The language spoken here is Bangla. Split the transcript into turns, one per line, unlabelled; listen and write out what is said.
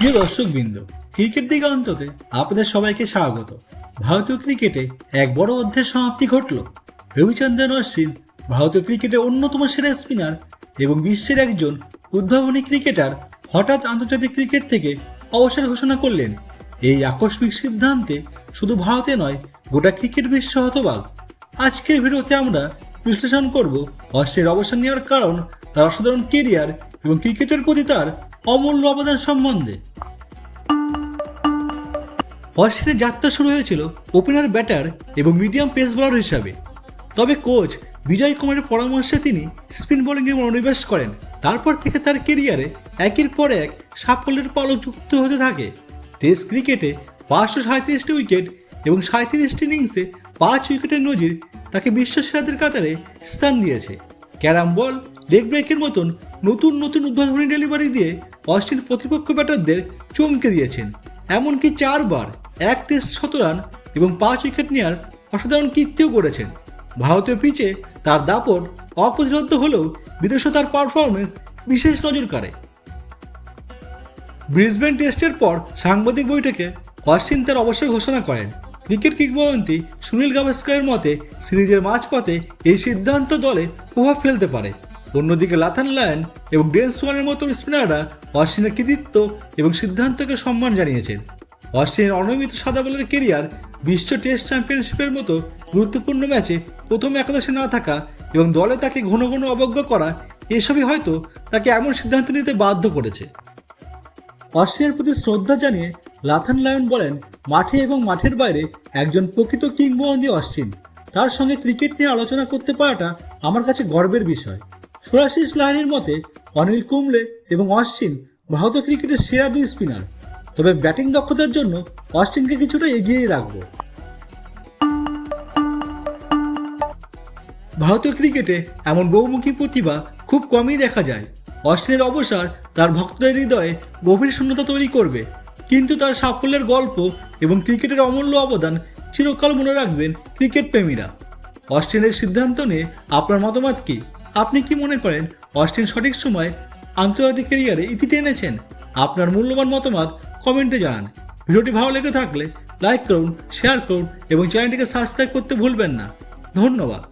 প্রিয় দর্শকবৃন্দ, ক্রিকেট দিগন্ততে আপনাদের সবাইকে স্বাগত। ভারতীয় ক্রিকেটে এক বড় অধ্যায়ের সমাপ্তি ঘটল। রবিচন্দ্রন অশ্বিন ভারতীয় ক্রিকেটের অন্যতম সেরা স্পিনার এবং বিশ্বের একজন উদ্ভাবনী ক্রিকেটার হঠাৎ আন্তর্জাতিক ক্রিকেট থেকে অবসর ঘোষণা করলেন। এই আকস্মিক সিদ্ধান্তে শুধু ভারতে নয়, গোটা ক্রিকেট বিশ্ব হতবাক। আজকের ভিডিওতে আমরা বিশ্লেষণ করব অশ্বিনের অবসর নেওয়ার কারণ, তার অসাধারণ কেরিয়ার এবং ক্রিকেটের প্রতি তার অমূল্য অবদান সম্বন্ধে। অশ্বিনের যাত্রা শুরু হয়েছিল ওপেনার, ব্যাটার এবং মিডিয়াম পেস বোলার হিসাবে। তবে কোচ বিজয় কুমারের পরামর্শে তিনি স্পিন বোলিংয়ে মনোনিবেশ করেন। তারপর থেকে তার কেরিয়ারে একের পর এক সাফল্যের পলক যুক্ত হতে থাকে। টেস্ট ক্রিকেটে পাঁচশো সাঁত্রিশটি উইকেট এবং সাঁত্রিশটি ইনিংসে পাঁচ উইকেটের নজির তাকে বিশ্ব সেরাদের কাতারে স্থান দিয়েছে। ক্যারাম বল, লেগ ব্রেকের মতন নতুন নতুন উদ্ভাবনী ডেলিভারি দিয়ে অস্টিন প্রতিপক্ষ ব্যাটারদের চমকে দিয়েছেন। এমনকি চারবার এক টেস্ট শত রান এবং পাঁচ উইকেট নেওয়ার অসাধারণ কীর্তিও করেছেন। ভারতীয় পিচে তার দাপট অপ্রতিরোধ্য হলেও বিদেশে তার পারফরমেন্স বিশেষ নজর কাড়ে। ব্রিসবেন টেস্টের পর সাংবাদিক বৈঠকে অস্টিন তার অবসর ঘোষণা করেন। ক্রিকেট কিংবদন্তি সুনীল গাভাস্করের মতে সিরিজের মাঝপথে এই সিদ্ধান্ত দলে প্রভাব ফেলতে পারে। অন্যদিকে লাথান লায়ন এবং ডেন সোয়ানের মতো স্পিনাররা অশ্বিনের কৃতিত্ব এবং সিদ্ধান্তকে সম্মান জানিয়েছেন। অশ্বিনের অনিয়মিত সাদা বলের কেরিয়ার বিশ্ব টেস্ট চ্যাম্পিয়নশিপের মতো গুরুত্বপূর্ণ ম্যাচে প্রথম একাদশে না থাকা এবং দলে তাকে ঘন ঘন অবজ্ঞা করা, এসবই হয়তো তাকে এমন সিদ্ধান্ত নিতে বাধ্য করেছে। অস্ট্রেলিয়ার প্রতি শ্রদ্ধা জানিয়ে লাথান লায়ন বলেন, মাঠে এবং মাঠের বাইরে একজন প্রকৃত কিংবদন্তি অশ্বিন। তার সঙ্গে ক্রিকেট নিয়ে আলোচনা করতে পারাটা আমার কাছে গর্বের বিষয়। সুরাশিস লাহিনীর মতে, অনিল কুম্বলে এবং অশ্বিন ভারতীয় ক্রিকেটের সেরা দুই স্পিনার। তবে ব্যাটিং দক্ষতার জন্য অশ্বিনকে কিছুটা এগিয়েই রাখব। ভারতীয় ক্রিকেটে এমন বহুমুখী প্রতিভা খুব কমই দেখা যায়। অস্ট্রেলিয়ার অবসর তার ভক্তদের হৃদয়ে গভীর শূন্যতা তৈরি করবে। কিন্তু তার সাফল্যের গল্প এবং ক্রিকেটের অমূল্য অবদান চিরকাল মনে রাখবেন ক্রিকেট প্রেমীরা। অস্ট্রেলিয়ার সিদ্ধান্ত নিয়ে আপনার মতামত কি? আপনি কি মনে করেন অস্টিন সঠিক সময় আন্তর্জাতিক ক্যারিয়ারে ইতি টেনেছেন? আপনার মূল্যবান মতামত কমেন্টে জানান। ভিডিওটি ভালো লেগে থাকলে লাইক করুন, শেয়ার করুন এবং চ্যানেলটিকে সাবস্ক্রাইব করতে ভুলবেন না। ধন্যবাদ।